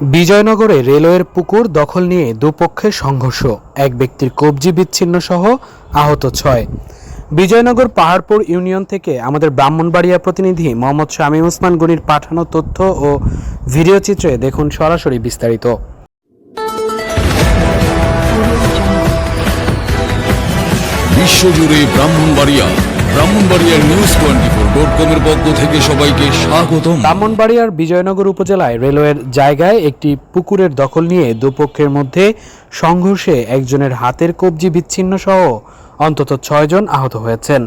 বিজয়নগরে রেলওয়ের পুকুর দখল নিয়ে দুপক্ষের সংঘর্ষ। এক ব্যক্তির কবজি বিচ্ছিন্ন সহ আহত ছয়। বিজয়নগর পাহাড়পুর ইউনিয়ন থেকে আমাদের ব্রাহ্মণবাড়িয়া প্রতিনিধি মোহাম্মদ শামীম ওসমান গনির পাঠানো তথ্য ও ভিডিও চিত্রে দেখুন সরাসরি বিস্তারিত। বিশ্বজুড়ে ব্রাহ্মণবাড়িয়া। ব্রাহ্মণবাড়িয়ার নিউজ টোয়েন্টি ফোর ডট পক্ষ থেকে সবাইকে ব্রাহ্মণবাড়িয়ার বিজয়নগর উপজেলায় রেলওয়ের জায়গায় একটি পুকুরের দখল নিয়ে দুপক্ষের মধ্যে সংঘর্ষে একজনের হাতের কবজি বিচ্ছিন্ন সহ অন্তত ছয়জন আহত হয়েছেন।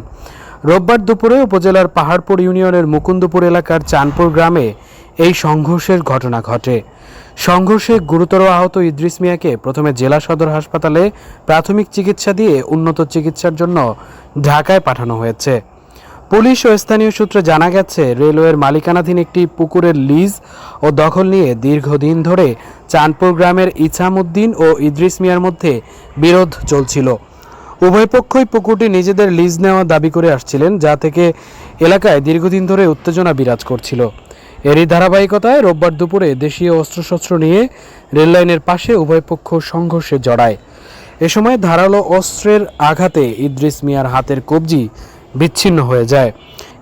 রোববার দুপুরে উপজেলার পাহাড়পুর ইউনিয়নের মুকুন্দপুর এলাকার চানপুর গ্রামে এই সংঘর্ষের ঘটনা ঘটে। সংঘর্ষে গুরুতর আহত ইদ্রিস মিয়াকে প্রথমে জেলা সদর হাসপাতালে প্রাথমিক চিকিৎসা দিয়ে উন্নত চিকিৎসার জন্য ঢাকায় পাঠানো হয়েছে। পুলিশ ও স্থানীয় সূত্রে জানা গেছে, রেলওয়ের মালিকানাধীন একটি পুকুরের লিজ ও দখল নিয়ে দীর্ঘদিন ধরে চাঁদপুর গ্রামের ইছামউদ্দিন ও ইদ্রিস মিয়ার মধ্যে বিরোধ চলছিল। উভয় পক্ষই পুকুরটি নিজেদের লিজ নেওয়া দাবি করে আসছিলেন, যা থেকে এলাকায় দীর্ঘদিন ধরে উত্তেজনা বিরাজ করছিল। এরই ধারাবাহিকতায় রোববার দুপুরে দেশীয় অস্ত্রশস্ত্র নিয়ে রেললাইনের পাশে উভয় পক্ষ সংঘর্ষে জড়ায়। এ সময় ধারালো অস্ত্রের আঘাতে ইদ্রিস মিয়ার হাতের কবজি বিচ্ছিন্ন হয়ে যায়।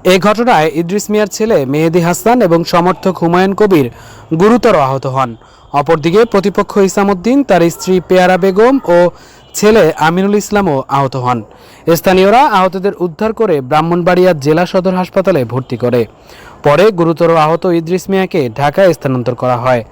এই ঘটনায় ইদ্রিস মিয়ার ছেলে মেহেদি হাসান এবং সমর্থক হুমায়ুন কবির গুরুতর আহত হন। অপরদিকে প্রতিপক্ষ ইসামুদ্দিন তার স্ত্রী পেয়ারা বেগম ও ছেলে আমিনুল ইসলামও আহত হন। স্থানীয়রা আহতদের উদ্ধার করে ব্রাহ্মণবাড়িয়া জেলা সদর হাসপাতালে ভর্তি করে। পরে গুরুতর আহত ইদ্রিস মিয়াকে ঢাকায় স্থানান্তর করা হয়।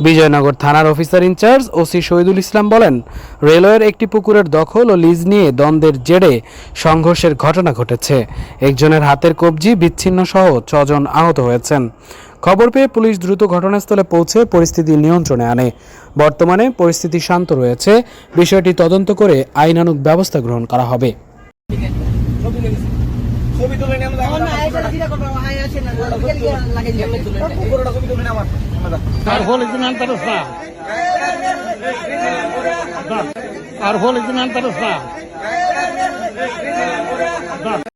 বিজয়নগর থানার officer in-charge OC Shahidul Islam বলেন, রেলওয়ের একটি পুকুরের দখল ও লিজ নিয়ে দ্বন্দ্বের জেরে সংঘর্ষের ঘটনা ঘটেছে। একজনের হাতের কবজি বিচ্ছিন্ন সহ ছজন আহত হয়েছেন। খবর পেয়ে পুলিশ দ্রুত ঘটনাস্থলে পৌঁছে পরিস্থিতি নিয়ন্ত্রণে আনে। বর্তমানে পরিস্থিতি শান্ত রয়েছে। বিষয়টি তদন্ত করে আইনানুগ ব্যবস্থা গ্রহণ করা হবে। আমরা না